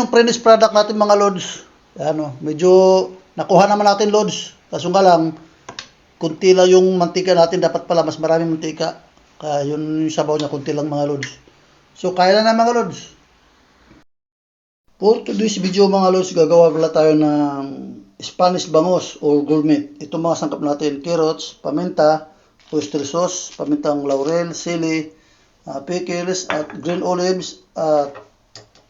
yung finished product natin mga lods. Ano, medyo nakuha naman natin lods. Kaso nga lang, kunti lang yung mantika natin. Dapat pala mas maraming mantika. Kaya yun yung sabaw niya, kunti lang mga lods. So, kaya na mga lods. For today's video mga lods, gagawa pala tayo ng Spanish bangos or gourmet. Ito mga sangkap natin, carrots, paminta, oyster sauce, pamintang laurel, sili, ah, pickles, at green olives, at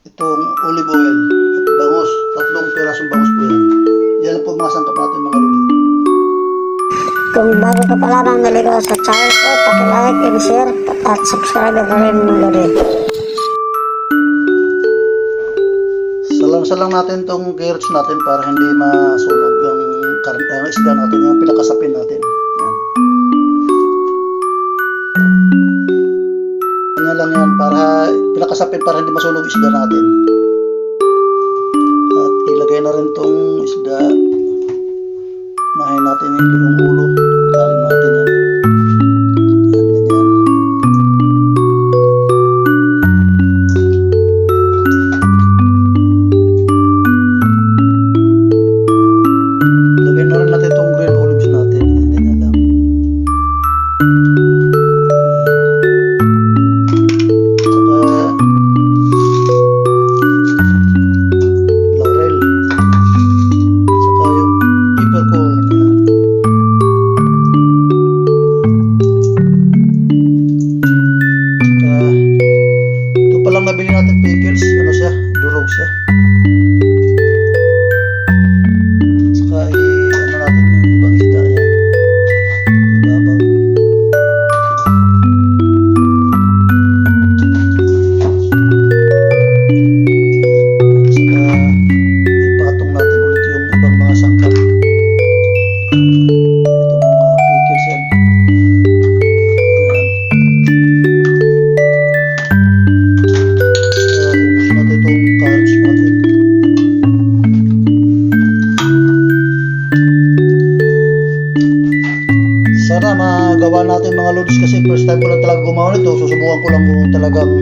itong olive oil, at bangos. Tatlong pirasong bangos po yan. Yan po mga sangkap natin mga lods. Kung bago ka pa lamang naligaw sa channel ko, pakilike and share at subscribe na rin mo rin. Salang-salang natin tong carrots natin para hindi masunog yung kar- ang isda natin, yung pinakasapin natin. Pinakasapin para hindi masunog isda natin. At ilagay na rin tong isda. Nahin natin yung yung ulo. Natin pickles. Ano siya? Durog siya. Sana magawa natin mga lods kasi first time ko lang talaga gumawa nito. Susubukan ko lang kung talagang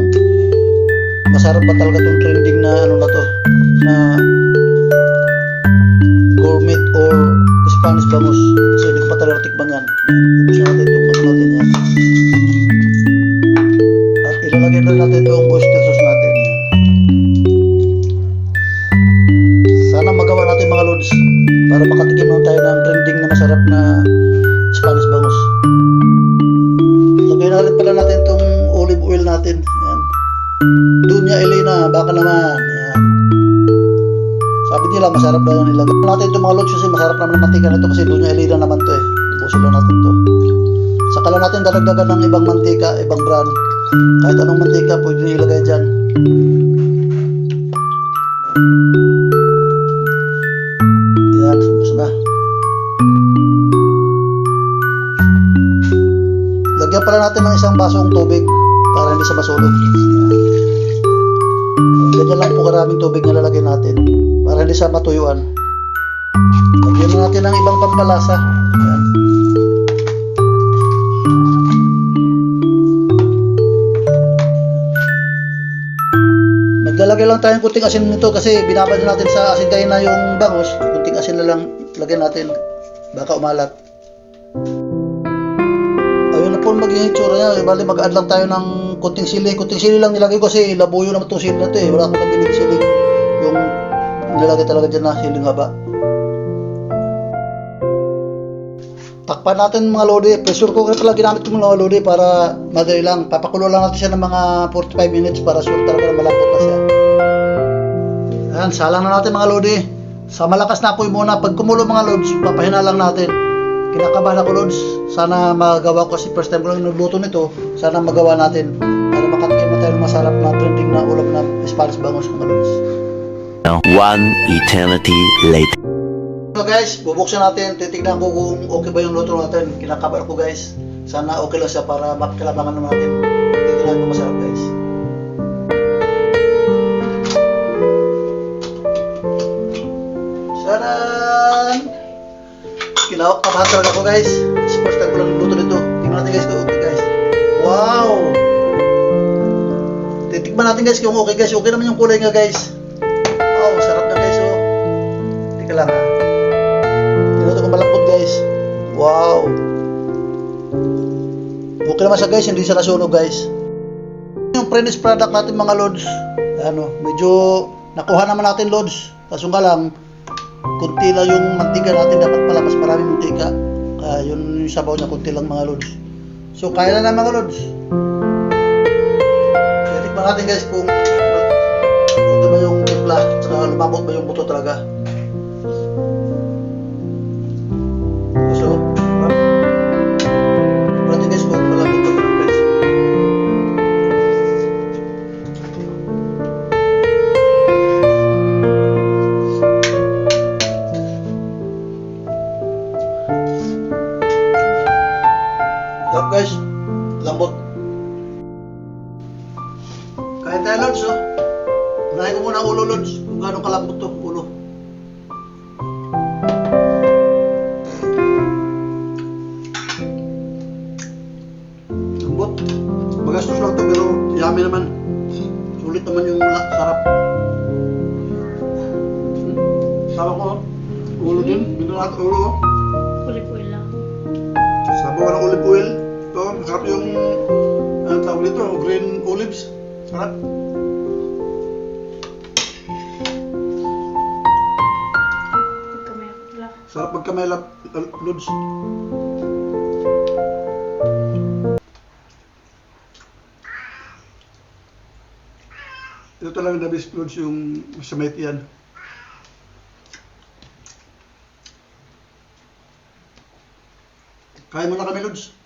masarap ba talaga itong trending na ano na to na gourmet or Spanish bangus. Kasi hindi ko pa talaga tikman yan. Ubus natin itong ano natin yan. At ilalagay na natin itong oyster sauce natin. Sana magawa natin mga lods para makatikim naman tayo ng trending na masarap na natin. Yan. Dunya Elena, baka naman. Yan. Sabi nila masarap daw yung nilagay. Natin itong mga lods kasi masarap naman ang mantika nito kasi Dunya Elena naman to eh. Ubusin lang natin to. Saka lang natin dadagdagan ng ibang mantika, ibang brand. Kahit anong mantika pwede nyo ilagay dyan. Yan, ubos na. Lagyan pala natin ng isang basong tubig para hindi siya masunog. Yan. Ganyan lang po karaming tubig na lalagyan natin para hindi siya matuyuan. Lagyan na natin ng ibang pampalasa. Yan. Maglalagay lang tayong kunting asin nito kasi binabad na natin sa asin kayo na yung bangus. Kunting asin na lang lagyan natin. Baka umalat. Ayun na po ang magiging itsura niya. Bali mag-add lang tayo ng kunting sili. Kunting sili lang nilagay ko kasi labuyo naman itong sili na ito eh. Wala akong nabiling sili. Yung nilagay talaga dyan na siling haba. Takpan natin mga lodi. Pressure cooker pala ginamit ko mga lodi para madali lang. Papakulo lang natin siya ng mga 45 minutes para sure talaga na malambot na siya. Ayan, salang na natin mga lodi. Sa malakas na apoy muna. Pag kumulo mga lods, papahina lang natin. Kinakabahan ako lods. Sana magawa ko kasi first time ko lang nagluto nito. Sana magawa natin. Para makatikim na tayo ng masarap na trending na ulam na Spanish bangus mga lods. One eternity later. So guys, bubuksan natin. Titignan ko kung okay ba yung luto natin. Kinakabahan ko guys. Sana okay lang siya para makilabangan naman natin. Titignan ko masarap guys. Lawak pa pasal ako guys. It's first time ko luto nito. Tingnan natin guys kung okay guys. Wow! Titikman natin guys kung okay guys. Okay naman yung kulay nga guys. Wow, sarap na guys oh. Teka lang ha. Tinuto ko malambot guys. Wow! Okay naman siya guys. Hindi siya nasunog guys. Yung Prentice product natin mga lods. Ano, medyo nakuha naman natin lods. Kaso nga lang, kunti lang yung mantika natin, dapat pala mas maraming mantika. Kaya yun yung sabaw niya, kunti lang mga lods. So, kaya na na mga lods. Kaya tikman natin guys kung ito ba yung timpla, saka lumabot ba yung buto talaga. Guys. Lambot. Kain tayo Lods oh. Unahin ko muna ulo Lods. Kung gaano kalambot to ulo. Lambot. Magastos lang to pero yummy naman. Sulit naman yung la- sarap. Sawa ko oh. Ulo din. Binunat ulo oh. Kulipoy lang. Sabaw ng olive oil. Ito, masarap yung ang tawag nito, green olives. Sarap. Sarap pagka may lap, l- lods. Ito talaga the best lods yung sa may tiyan. Kaya mo na kami lods.